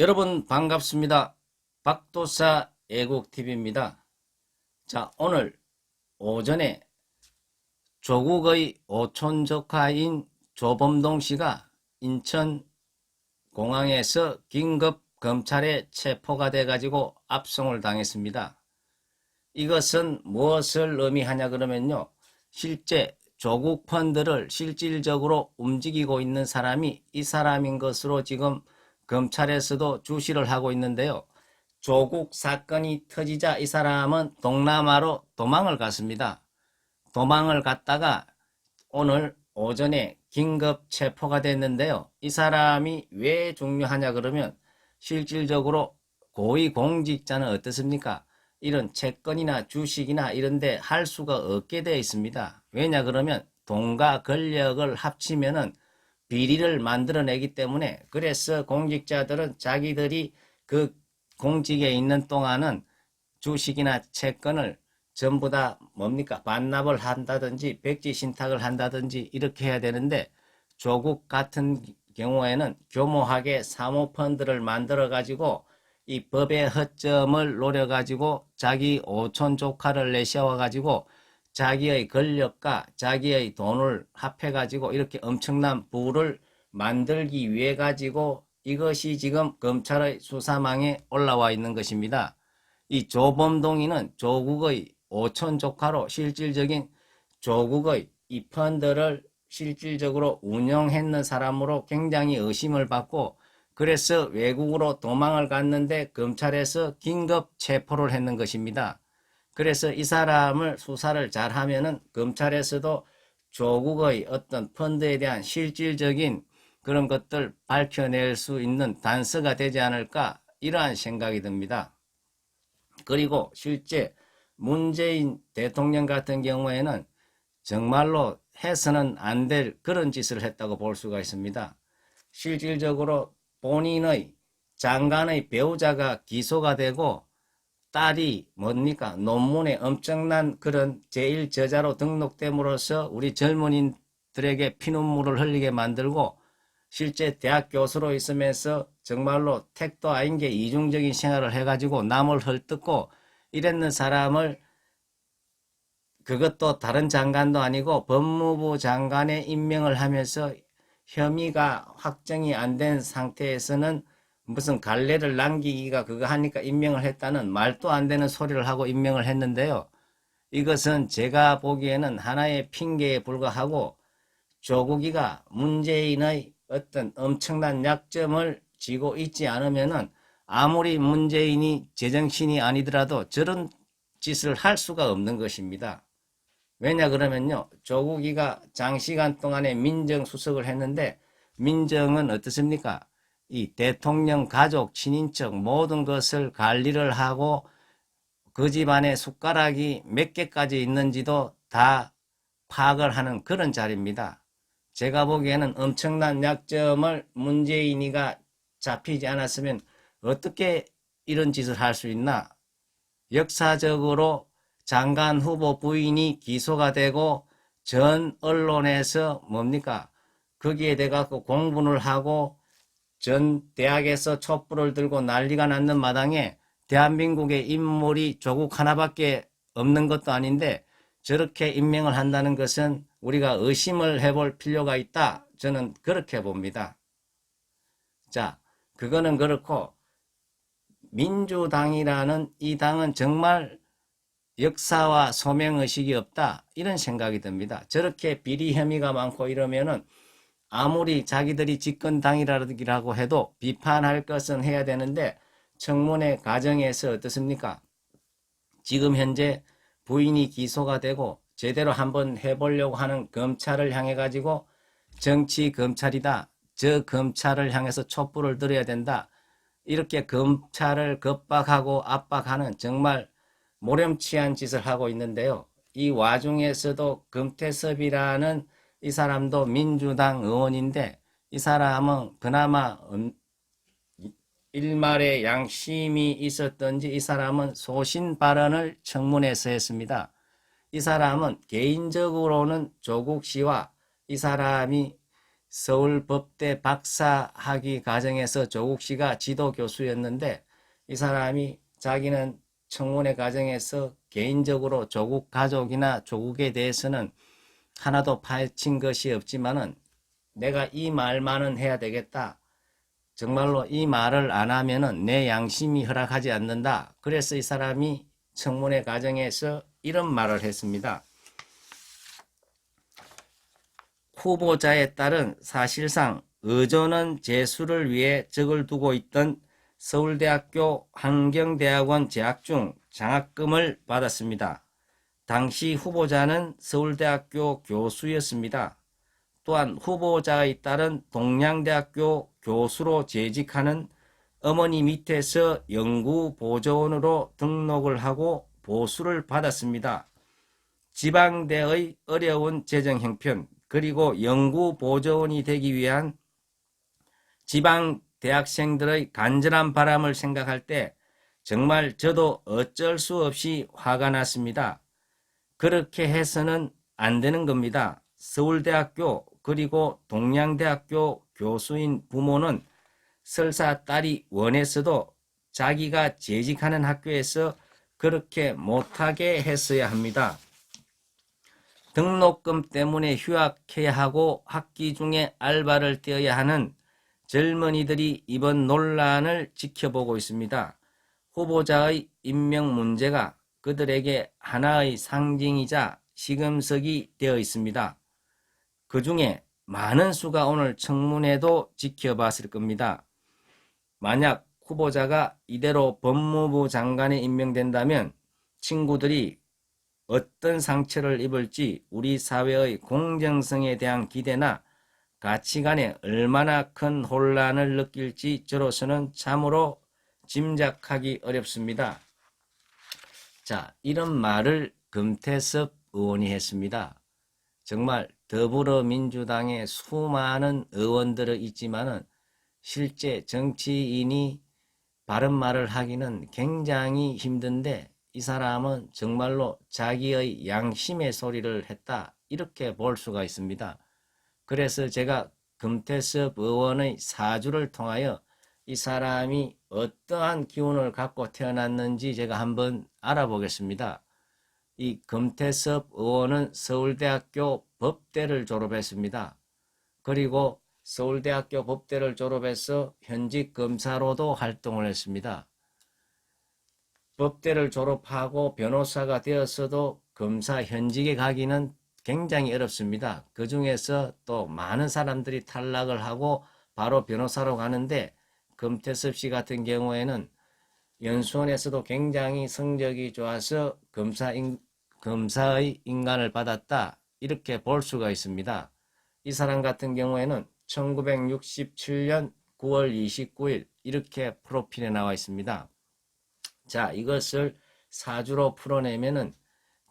여러분 반갑습니다. 박도사 애국TV입니다. 자, 오늘 오전에 조국의 오촌 조카인 조범동 씨가 인천 공항에서 긴급 검찰에 체포가 돼가지고 압송을 당했습니다. 이것은 무엇을 의미하냐 그러면요. 실제 조국 펀드를 실질적으로 움직이고 있는 사람이 이 사람인 것으로 지금 검찰에서도 주시를 하고 있는데요. 조국 사건이 터지자 이 사람은 동남아로 도망을 갔습니다. 도망을 갔다가 오늘 오전에 긴급 체포가 됐는데요. 이 사람이 왜 중요하냐 그러면 실질적으로 고위공직자는 어떻습니까? 이런 채권이나 주식이나 이런데 할 수가 없게 되어 있습니다. 왜냐 그러면 돈과 권력을 합치면은 비리를 만들어내기 때문에 그래서 공직자들은 자기들이 그 공직에 있는 동안은 주식이나 채권을 전부 다 뭡니까? 반납을 한다든지 백지 신탁을 한다든지 이렇게 해야 되는데 조국 같은 경우에는 교모하게 사모펀드를 만들어 가지고 이 법의 허점을 노려 가지고 자기 오촌 조카를 내세워 가지고 자기의 권력과 자기의 돈을 합해 가지고 이렇게 엄청난 부를 만들기 위해 가지고 이것이 지금 검찰의 수사망에 올라와 있는 것입니다. 이 조범동이는 조국의 오촌 조카로 실질적인 조국의 이 펀드를 실질적으로 운영했는 사람으로 굉장히 의심을 받고 그래서 외국으로 도망을 갔는데 검찰에서 긴급 체포를 했는 것입니다. 그래서 이 사람을 수사를 잘 하면은 검찰에서도 조국의 어떤 펀드에 대한 실질적인 그런 것들 밝혀낼 수 있는 단서가 되지 않을까 이러한 생각이 듭니다. 그리고 실제 문재인 대통령 같은 경우에는 정말로 해서는 안 될 그런 짓을 했다고 볼 수가 있습니다. 실질적으로 본인의 장관의 배우자가 기소가 되고 딸이 뭡니까? 논문에 엄청난 그런 제1저자로 등록됨으로써 우리 젊은이들에게 피눈물을 흘리게 만들고 실제 대학 교수로 있으면서 정말로 택도 아닌 게 이중적인 생활을 해가지고 남을 헐뜯고 이랬는 사람을 그것도 다른 장관도 아니고 법무부 장관에 임명을 하면서 혐의가 확정이 안 된 상태에서는 무슨 갈래를 남기기가 그거 하니까 임명을 했다는 말도 안 되는 소리를 하고 임명을 했는데요. 이것은 제가 보기에는 하나의 핑계에 불과하고 조국이가 문재인의 어떤 엄청난 약점을 쥐고 있지 않으면은 아무리 문재인이 제정신이 아니더라도 저런 짓을 할 수가 없는 것입니다. 왜냐 그러면요. 조국이가 장시간 동안에 민정수석을 했는데 민정은 어떻습니까? 이 대통령 가족 친인척 모든 것을 관리를 하고 그 집안에 숟가락이 몇 개까지 있는지도 다 파악을 하는 그런 자리입니다. 제가 보기에는 엄청난 약점을 문재인이가 잡히지 않았으면 어떻게 이런 짓을 할 수 있나? 역사적으로 장관 후보 부인이 기소가 되고 전 언론에서 뭡니까? 거기에 대가 공분을 하고 전 대학에서 촛불을 들고 난리가 났는 마당에 대한민국의 인물이 조국 하나밖에 없는 것도 아닌데 저렇게 임명을 한다는 것은 우리가 의심을 해볼 필요가 있다. 저는 그렇게 봅니다. 자, 그거는 그렇고 민주당이라는 이 당은 정말 역사와 소명의식이 없다. 이런 생각이 듭니다. 저렇게 비리 혐의가 많고 이러면은 아무리 자기들이 집권당이라고 해도 비판할 것은 해야 되는데 청문회 과정에서 어떻습니까? 지금 현재 부인이 기소가 되고 제대로 한번 해보려고 하는 검찰을 향해 가지고 정치 검찰이다. 저 검찰을 향해서 촛불을 들어야 된다. 이렇게 검찰을 겁박하고 압박하는 정말 모렴치한 짓을 하고 있는데요. 이 와중에서도 금태섭이라는 이 사람도 민주당 의원인데 이 사람은 그나마 음, 일말의 양심이 있었던지 이 사람은 소신 발언을 청문회에서 했습니다. 이 사람은 개인적으로는 조국 씨와 이 사람이 서울법대 박사학위 과정에서 조국 씨가 지도 교수였는데 이 사람이 자기는 청문회 과정에서 개인적으로 조국 가족이나 조국에 대해서는 하나도 파헤친 것이 없지만은 내가 이 말만은 해야 되겠다. 정말로 이 말을 안 하면은 내 양심이 허락하지 않는다. 그래서 이 사람이 청문회 과정에서 이런 말을 했습니다. 후보자에 따른 사실상 의존은 재수를 위해 적을 두고 있던 서울대학교 환경대학원 재학 중 장학금을 받았습니다. 당시 후보자는 서울대학교 교수였습니다. 또한 후보자에 따른 동양대학교 교수로 재직하는 어머니 밑에서 연구보조원으로 등록을 하고 보수를 받았습니다. 지방대의 어려운 재정 형편 그리고 연구보조원이 되기 위한 지방 대학생들의 간절한 바람을 생각할 때 정말 저도 어쩔 수 없이 화가 났습니다. 그렇게 해서는 안 되는 겁니다. 서울대학교 그리고 동양대학교 교수인 부모는 설사 딸이 원했어도 자기가 재직하는 학교에서 그렇게 못하게 했어야 합니다. 등록금 때문에 휴학해야 하고 학기 중에 알바를 떼어야 하는 젊은이들이 이번 논란을 지켜보고 있습니다. 후보자의 임명 문제가 그들에게 하나의 상징이자 시금석이 되어 있습니다. 그 중에 많은 수가 오늘 청문회도 지켜봤을 겁니다. 만약 후보자가 이대로 법무부 장관에 임명된다면 친구들이 어떤 상처를 입을지 우리 사회의 공정성에 대한 기대나 가치관에 얼마나 큰 혼란을 느낄지 저로서는 참으로 짐작하기 어렵습니다. 자, 이런 말을 금태섭 의원이 했습니다. 정말 더불어민주당의 수많은 의원들이 있지만은 실제 정치인이 바른 말을 하기는 굉장히 힘든데 이 사람은 정말로 자기의 양심의 소리를 했다 이렇게 볼 수가 있습니다. 그래서 제가 금태섭 의원의 사주를 통하여 이 사람이 어떠한 기운을 갖고 태어났는지 제가 한번 알아보겠습니다. 이 금태섭 의원은 서울대학교 법대를 졸업했습니다. 그리고 서울대학교 법대를 졸업해서 현직 검사로도 활동을 했습니다. 법대를 졸업하고 변호사가 되었어도 검사 현직에 가기는 굉장히 어렵습니다. 그 중에서 또 많은 사람들이 탈락을 하고 바로 변호사로 가는데 금태섭 씨 같은 경우에는 연수원에서도 굉장히 성적이 좋아서 검사 인, 검사의 인간을 받았다. 이렇게 볼 수가 있습니다. 이 사람 같은 경우에는 1967년 9월 29일 이렇게 프로필에 나와 있습니다. 자, 이것을 사주로 풀어내면은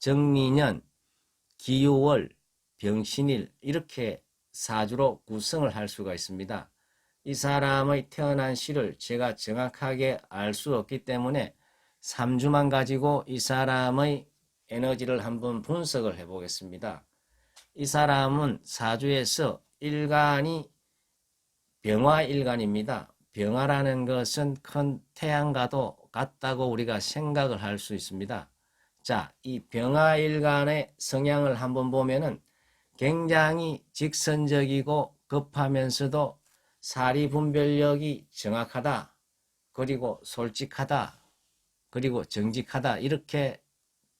정민년, 기유월, 병신일 이렇게 사주로 구성을 할 수가 있습니다. 이 사람의 태어난 시를 제가 정확하게 알 수 없기 때문에 3주만 가지고 이 사람의 에너지를 한번 분석을 해 보겠습니다. 이 사람은 사주에서 일간이 병화일간입니다. 병화라는 것은 큰 태양과도 같다고 우리가 생각을 할 수 있습니다. 자, 이 병화일간의 성향을 한번 보면은 굉장히 직선적이고 급하면서도 사리 분별력이 정확하다. 그리고 솔직하다. 그리고 정직하다. 이렇게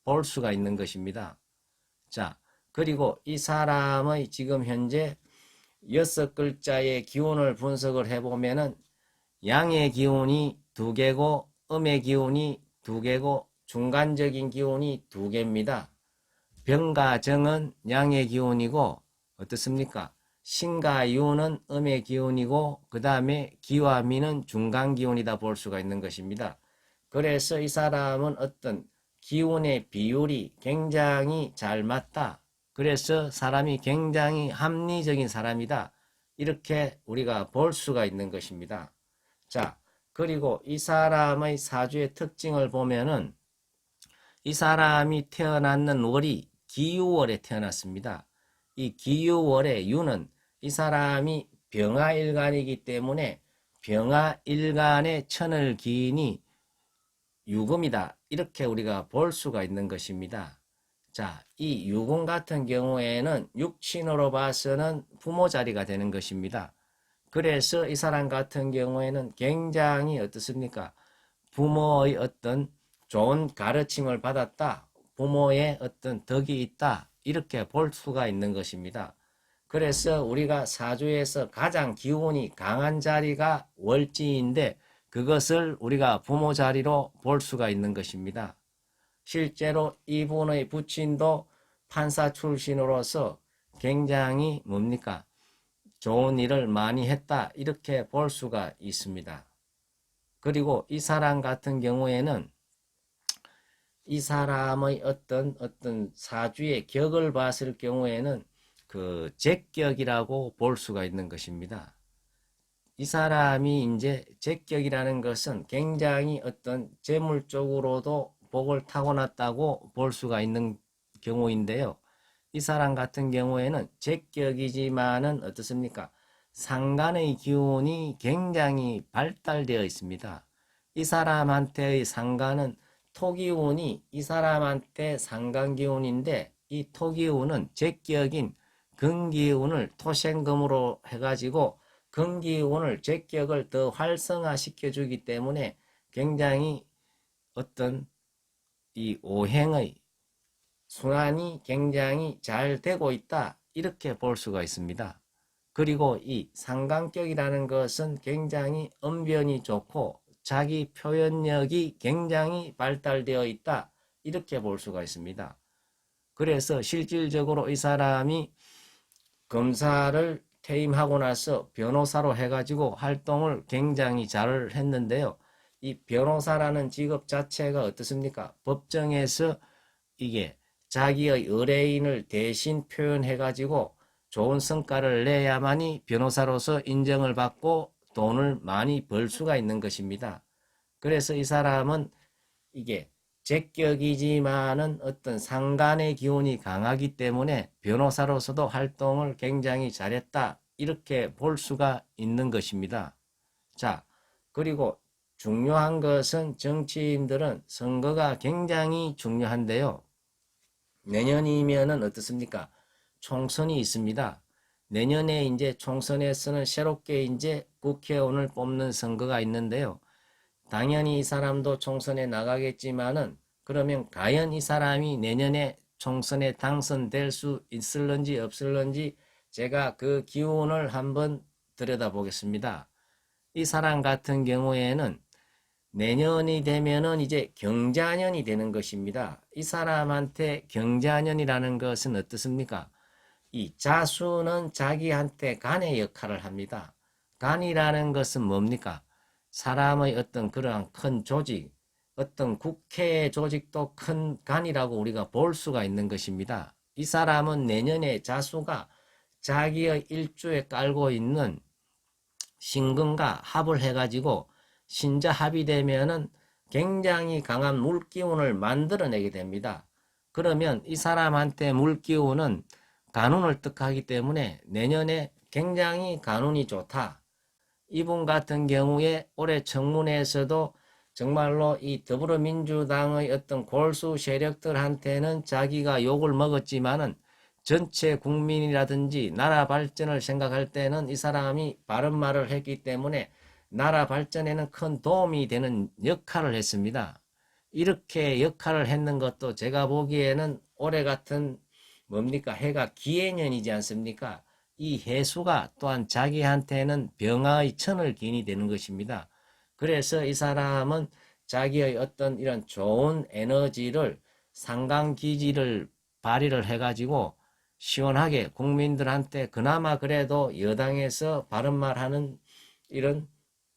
볼 수가 있는 것입니다. 자, 그리고 이 사람의 지금 현재 여섯 글자의 기운을 분석을 해보면은 양의 기운이 두 개고 음의 기운이 두 개고 중간적인 기운이 두 개입니다. 병과 정은 양의 기운이고 어떻습니까? 신과 유는 음의 기운이고 그 다음에 기와 미는 중간 기운이다 볼 수가 있는 것입니다. 그래서 이 사람은 어떤 기운의 비율이 굉장히 잘 맞다. 그래서 사람이 굉장히 합리적인 사람이다. 이렇게 우리가 볼 수가 있는 것입니다. 자, 그리고 이 사람의 사주의 특징을 보면은 이 사람이 태어났는 월이 기유월에 태어났습니다. 이 기유월의 유는 이 사람이 병화일간이기 때문에 병화일간의 천을 기인이 유금이다. 이렇게 우리가 볼 수가 있는 것입니다. 자, 이 유금 같은 경우에는 육친으로 봐서는 부모 자리가 되는 것입니다. 그래서 이 사람 같은 경우에는 굉장히 어떻습니까? 부모의 어떤 좋은 가르침을 받았다. 부모의 어떤 덕이 있다. 이렇게 볼 수가 있는 것입니다. 그래서 우리가 사주에서 가장 기운이 강한 자리가 월지인데 그것을 우리가 부모 자리로 볼 수가 있는 것입니다. 실제로 이분의 부친도 판사 출신으로서 굉장히 뭡니까? 좋은 일을 많이 했다. 이렇게 볼 수가 있습니다. 그리고 이 사람 같은 경우에는 이 사람의 어떤 어떤 사주의 격을 봤을 경우에는 그 제격이라고 볼 수가 있는 것입니다. 이 사람이 이제 제격이라는 것은 굉장히 어떤 재물 쪽으로도 복을 타고났다고 볼 수가 있는 경우인데요. 이 사람 같은 경우에는 제격이지만은 어떻습니까? 상간의 기운이 굉장히 발달되어 있습니다. 이 사람한테의 상간은 토기운이 이 사람한테 상간 기운인데 이 토기운은 제격인 근기운을 토생금으로 해가지고 근기운을 제격을 더 활성화시켜 주기 때문에 굉장히 어떤 이 오행의 순환이 굉장히 잘 되고 있다. 이렇게 볼 수가 있습니다. 그리고 이 상관격이라는 것은 굉장히 언변이 좋고 자기 표현력이 굉장히 발달되어 있다. 이렇게 볼 수가 있습니다. 그래서 실질적으로 이 사람이 검사를 퇴임하고 나서 변호사로 해가지고 활동을 굉장히 잘 했는데요. 이 변호사라는 직업 자체가 어떻습니까? 법정에서 이게 자기의 의뢰인을 대신 표현해가지고 좋은 성과를 내야만이 변호사로서 인정을 받고 돈을 많이 벌 수가 있는 것입니다. 그래서 이 사람은 이게 제격이지만은 어떤 상간의 기운이 강하기 때문에 변호사로서도 활동을 굉장히 잘했다. 이렇게 볼 수가 있는 것입니다. 자, 그리고 중요한 것은 정치인들은 선거가 굉장히 중요한데요. 내년이면은 어떻습니까? 총선이 있습니다. 내년에 이제 총선에서는 새롭게 이제 국회의원을 뽑는 선거가 있는데요. 당연히 이 사람도 총선에 나가겠지만은 그러면 과연 이 사람이 내년에 총선에 당선될 수 있을런지 없을런지 제가 그 기운을 한번 들여다보겠습니다. 이 사람 같은 경우에는 내년이 되면은 이제 경자년이 되는 것입니다. 이 사람한테 경자년이라는 것은 어떻습니까? 이 자수는 자기한테 간의 역할을 합니다. 간이라는 것은 뭡니까? 사람의 어떤 그러한 큰 조직, 어떤 국회의 조직도 큰 간이라고 우리가 볼 수가 있는 것입니다. 이 사람은 내년에 자수가 자기의 일주에 깔고 있는 신금과 합을 해가지고 신자 합이 되면은 굉장히 강한 물기운을 만들어내게 됩니다. 그러면 이 사람한테 물기운은 간운을 뜻하기 때문에 내년에 굉장히 간운이 좋다. 이분 같은 경우에 올해 청문회에서도 정말로 이 더불어민주당의 어떤 골수 세력들한테는 자기가 욕을 먹었지만은 전체 국민이라든지 나라 발전을 생각할 때는 이 사람이 바른 말을 했기 때문에 나라 발전에는 큰 도움이 되는 역할을 했습니다. 이렇게 역할을 했는 것도 제가 보기에는 올해 같은 뭡니까 해가 기해년이지 않습니까? 이 해수가 또한 자기한테는 병화의 천을 기인이 되는 것입니다. 그래서 이 사람은 자기의 어떤 이런 좋은 에너지를 상강기지를 발휘를 해가지고 시원하게 국민들한테 그나마 그래도 여당에서 바른말 하는 이런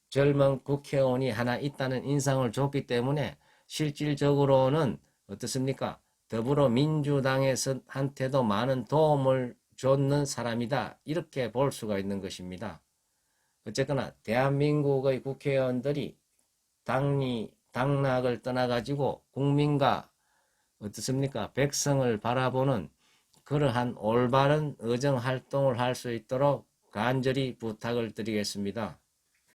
젊은 국회의원이 하나 있다는 인상을 줬기 때문에 실질적으로는 어떻습니까? 더불어민주당에서 한테도 많은 도움을 줬는 사람이다. 이렇게 볼 수가 있는 것입니다. 어쨌거나 대한민국의 국회의원들이 당리 당락을 떠나가지고 국민과 어떻습니까? 백성을 바라보는 그러한 올바른 의정 활동을 할 수 있도록 간절히 부탁을 드리겠습니다.